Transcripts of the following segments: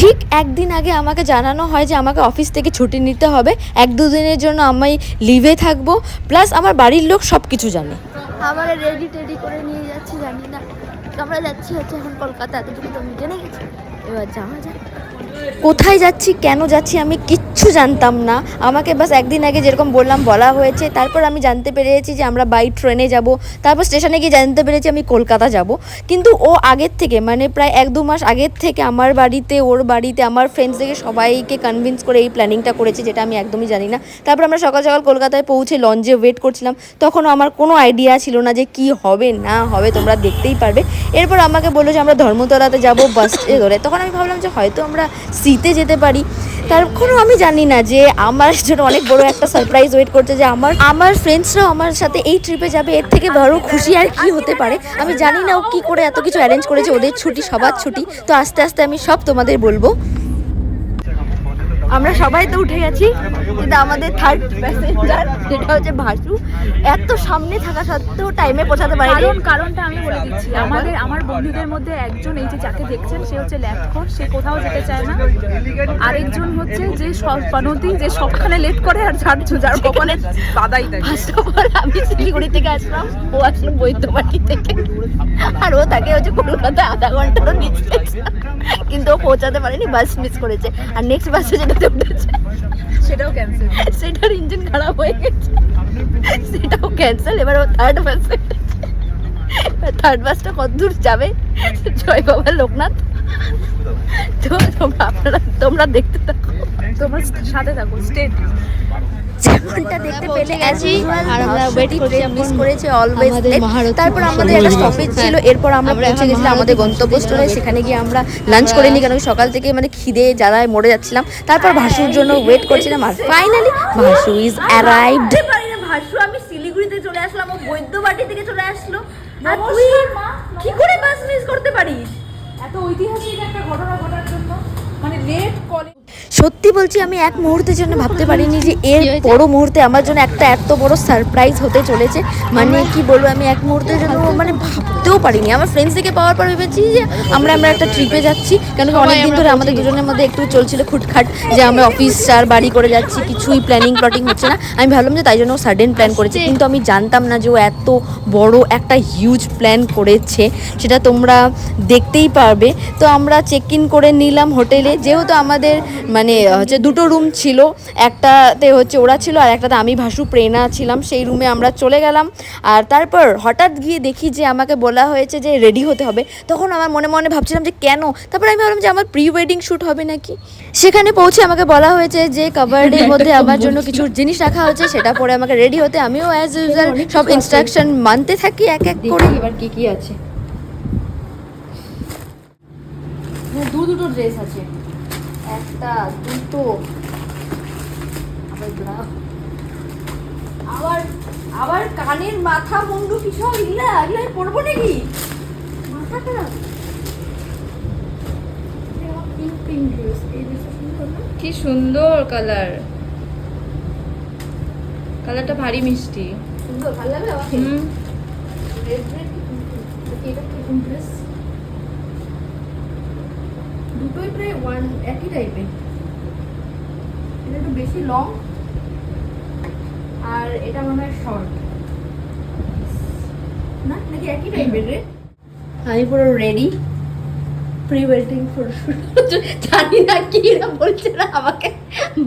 ঠিক একদিন আগে আমাকে জানানো হয় যে আমাকে অফিস থেকে ছুটি নিতে হবে। এক দুদিনের জন্য আমি লিভে থাকব। প্লাস আমার বাড়ির লোক সব কিছু জানে। আমার রেডি টেডি করে নিয়ে যাচ্ছি, জানি না। আমরা যাচ্ছি হচ্ছে এখন কলকাতা, এতটুকু তো আমি জেনে গেছি। এবার যাওয়া যাক। কোথায় যাচ্ছি, কেন যাচ্ছি, আমি কিচ্ছু জানতাম না। আমাকে বাস একদিন আগে যেরকম বললাম বলা হয়েছে, তারপর আমি জানতে পেরেছি যে আমরা বাই ট্রেনে যাব, তারপর স্টেশনে গিয়ে জানতে পেরেছি আমি কলকাতা যাব। কিন্তু ও আগের থেকে মানে প্রায় এক দু মাস আগের থেকে আমার বাড়িতে, ওর বাড়িতে, আমার ফ্রেন্ডসদেরকে সবাইকে কনভিন্স করে এই প্ল্যানিংটা করেছে, যেটা আমি একদমই জানি না। তারপর আমরা সকাল সকাল কলকাতায় পৌঁছে লঞ্চে ওয়েট করছিলাম। তখনও আমার কোনো আইডিয়া ছিল না যে কি হবে, না হবে, তোমরা দেখতেই পারবে। এরপর আমাকে বলল যে আমরা ধর্মতলাতে যাব বাসে ধরে। তখন আমি ভাবলাম যে হয়তো আমরা সিতে যেতে পারি। তখনও আমি জানি না যে আমার জন্য অনেক বড় একটা সারপ্রাইজ ওয়েট করছে যে আমার আমার ফ্রেন্ডসরাও আমার সাথে এই ট্রিপে যাবে, এর থেকে বড় খুশি আর কি হতে পারে? আমি জানি না ও কী করে এত কিছু অ্যারেঞ্জ করেছে, ওদের ছুটি, সবার ছুটি। তো আস্তে আস্তে আমি সব তোমাদের বলব। আমরা সবাই তো উঠে গেছি কিন্তু আমাদের থার্ড প্যাসেঞ্জার যেটা হচ্ছে ভাসু এত সামনে থাকা সত্ত্বেও টাইমে পৌঁছাতে পারেনি। কারণ কারণটা আমি বলে দিচ্ছি আমাদের আমার বন্ধুদের মধ্যে একজন এই যে যাকে দেখছেন সে হচ্ছে ল্যাপখোর সে কোথাও যেতে চায় না। আরেকজন হচ্ছে যে সনতি যে সবখানে লেট করে আর ঝাড় যার কপালে বাদাই ফার্স্ট অফ অল আমি শিলিগুড়ি থেকে আসলাম ও আসলো বৈদ্যবাটি থেকে। আর ও তাকে হচ্ছে কলকাতায় আধা ঘন্টারও নিচে। কিন্তু ও পৌঁছাতে পারেনি বাস মিস করেছে। আর নেক্সট বাসে যেটাতে উঠেছে সেটাও ক্যান্সেল সেটার ইঞ্জিন খারাপ হয়ে গেছে। সেটাও ক্যান্সেল এবার ও থার্ড বাসে থার্ড বাসটা কত দূর যাবে? জয় বাবা লোকনাথ। তো তোমরা আপনারা তোমরা দেখতে থাকো। তোমার সাথে থাকো স্টেট যেমনটা দেখতে পেলে গেছি আর আমরা ওয়েট করছি মিস করেছে অলওয়েজ তারপর আমাদের একটা স্টপেজ ছিল এরপর আমরা পৌঁছে গেছিলাম আমাদের গন্তব্যস্থলে সেখানে গিয়ে আমরা লাঞ্চ করে নিই কারণ সকাল থেকে মানে খিদে জ্বালায় মরে যাচ্ছিলাম। তারপর ভাসুর জন্য ওয়েট করছিলাম আর finally Vasu is arrived Vasu আমি শিলিগুড়িতে চলে আসলাম ও বৈদ্যবাটি থেকে চলে আসলো। আর তুই কি করে বাস মিস করতে পারিস? এত ঐতিহাসিক একটা ঘটনা ঘটার জন্য মানে লেট কলে সত্যি বলছি আমি এক মুহূর্তের জন্য ভাবতে পারিনি যে এর বড় মুহূর্তে আমার জন্য একটা এত বড় সারপ্রাইজ হতে চলেছে। মানে কি বলব আমি এক মুহূর্তের জন্য মানে ভাবতেও পারিনি। আমার ফ্রেন্ডস থেকে পাওয়ার পর ভেবেছি যে আমরা আমরা একটা ট্রিপে যাচ্ছি। কেন কি অনেকদিন ধরে আমাদের দুজনের মধ্যে একটু চলছিল খুটখাট যে আমরা অফিস আর বাড়ি করে যাচ্ছি কিছুই প্ল্যানিং প্লটিং হচ্ছে না। আমি ভাবলাম যে তাই জন্য সাডেন প্ল্যান করেছে। কিন্তু আমি জানতাম না যে ও এত বড় একটা হিউজ প্ল্যান করেছে। সেটা তোমরা দেখতেই পারবে। তো আমরা চেক ইন করে নিলাম হোটেলে যেহেতু আমাদের মানে হচ্ছে দুটো রুম ছিল। একটাতে হচ্ছে ওরা ছিল আর একটাতে আমি, ভাসু প্রেরণা ছিলাম। সেই রুমে আমরা চলে গেলাম। আর তারপর হঠাৎ গিয়ে দেখি যে আমাকে বলা হয়েছে যে রেডি হতে হবে। তখন আমার মনে মনে ভাবছিলাম যে কেন? তারপর আমি ভাবলাম যে আমার প্রি ওয়েডিং শ্যুট হবে নাকি? সেখানে পৌঁছে আমাকে বলা হয়েছে যে কাভার্ডের মধ্যে আমার জন্য কিছু জিনিস রাখা হয়েছে। সেটা পরে আমাকে রেডি হতে আমিও অ্যাজ ইউজুয়াল সব ইনস্ট্রাকশন মানতে থাকি এক এক করে। এবার কি কি আছে। দু দুটো ড্রেস আছে। একটা দুটো। আবার আবার আবার কানের মাথা মুন্ডু কি সব এগুলো আমি পরবো নাকি মাথা খারাপ কি সুন্দর কালার কালারটা ভারী মিষ্টি। সুন্দর ভালো লাগবে আমাকে হুম। রেড রেড কি এটা কি কোন ড্রেস দুটোই প্রায় ওয়ান একই টাইপের এটা একটু বেশি লং আর এটা মনে হয় শর্ট না, নাকি একই টাইপের রে? আমি পুরো রেডি প্রি ওয়েডিং ফটোশুট জানি না কি এরা বলছে না, আমাকে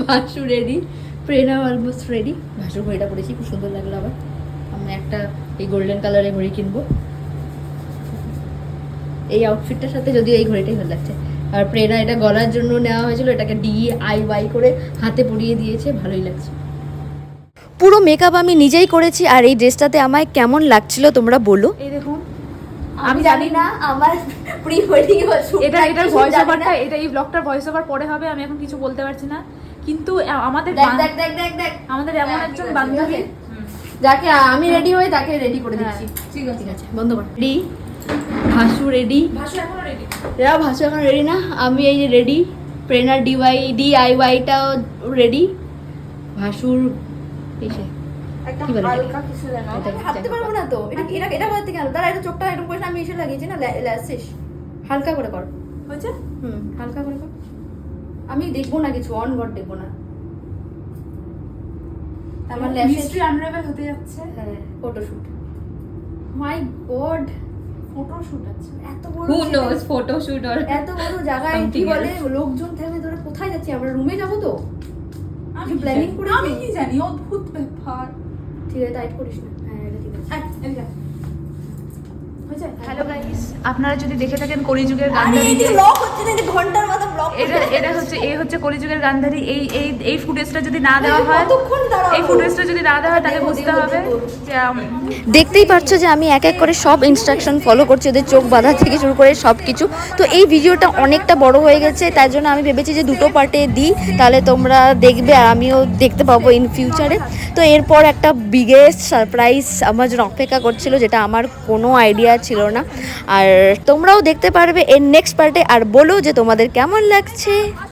Vasu ready Prerna almost ready ভাসুর ঘড়িটা পরেছি, খুব সুন্দর লাগল আবার। আমরা একটা এই গোল্ডেন কালারের ঘড়ি কিনবো। এই আউটফিটটার সাথে যদিও এই ঘড়িটাই ভালো লাগছে। আর প্রেরণা এটা গলার জন্য নেওয়া হয়েছিল এটাকে ডি আই ওয়াই করে হাতে পরিয়ে দিয়েছে ভালোই লাগছে। পুরো মেকআপ আমি নিজেই করেছি আর এই ড্রেসটাতে আমায় কেমন লাগছিল তোমরা বলো? এই দেখুন আমি জানি না আমার প্রি ওয়েডিং এটা এটার ভয়েস ওভারটা এটা এই ব্লগটার ভয়েস ওভার পরে হবে আমি এখন কিছু বলতে পারছি না। কিন্তু আমাদের দেখ দেখ দেখ দেখ দেখ। আমাদের এমন হ্যাঁ, একজন বান্ধবী যাকে আমি রেডি হই তাকে রেডি করে হ্যাঁ, দিচ্ছি। ঠিক আছে। ঠিক আছে বন্ধ কর। রেডি ভাসু রেডি ভাসু এখনও রেডি এরা ভাসু এখন রেডি না? আমি এই যে রেডি প্রেনার ডিওয়াই ডি আই ওয়াইটাও রেডি ভাসুর এসে? হালকা কিছু যেন। এটা ভাবতে পারব না তো। এটা এটা এটা করতে গেল তারা এটা চোখটা এরকম করে আমি এসে লাগিয়েছি না ল্যাসিস হালকা করে কর। হয়েছে? হুম। হালকা করে কর। আমি দেখব না কিছু অন গড দেখব না। আমার হতে যাচ্ছে। হ্যাঁ ফটোশুট মাই গড ফটোশুট আছে। এত বড় হু ছেলে- ফটোশুট অর এত বড় জায়গায় কি বলে? লোকজন তোরা কোথায় যাচ্ছি? আমরা রুমে যাব তো। আমি তুই planning planning আমি কি জানি? অদ্ভুত ব্যাপার। ঠিক আছে টাইট করিস না। হ্যাঁ এটা ঠিক আছে। আয়, এদিকে আয়। হয়েছে? হ্যালো গাইস আপনারা যদি দেখে থাকেন কলিযুগের গান্ধারী ঘণ্টার মতো ব্লক এটা এটা হচ্ছে এই হচ্ছে কলিযুগের গান্ধারী। এই এই এই ফুটেজটা যদি না দেওয়া হয় এই ফুটেজটা যদি না দেওয়া হয় দেখো, বুঝতে হবে যে দেখতেই পারছ যে আমি এক এক করে সব ইনস্ট্রাকশন ফলো করছি, ওদের চোখ বাঁধা থেকে শুরু করে সব কিছু তো এই ভিডিওটা অনেকটা বড় হয়ে গেছে, তাই জন্য আমি ভেবেছি যে দুটো পার্টে দিই, তাহলে তোমরা দেখবে আর আমিও দেখতে পাবো ইন ফিউচারে তো এরপর একটা বিগেস্ট সারপ্রাইজ আমার জন্য অপেক্ষা করছিল, যেটা আমার কোনো আইডিয়া ছিল না। আর তোমরাও দেখতে পারবে এর নেক্সট পার্টে আর বলো যে তোমাদের কেমন লাগছে।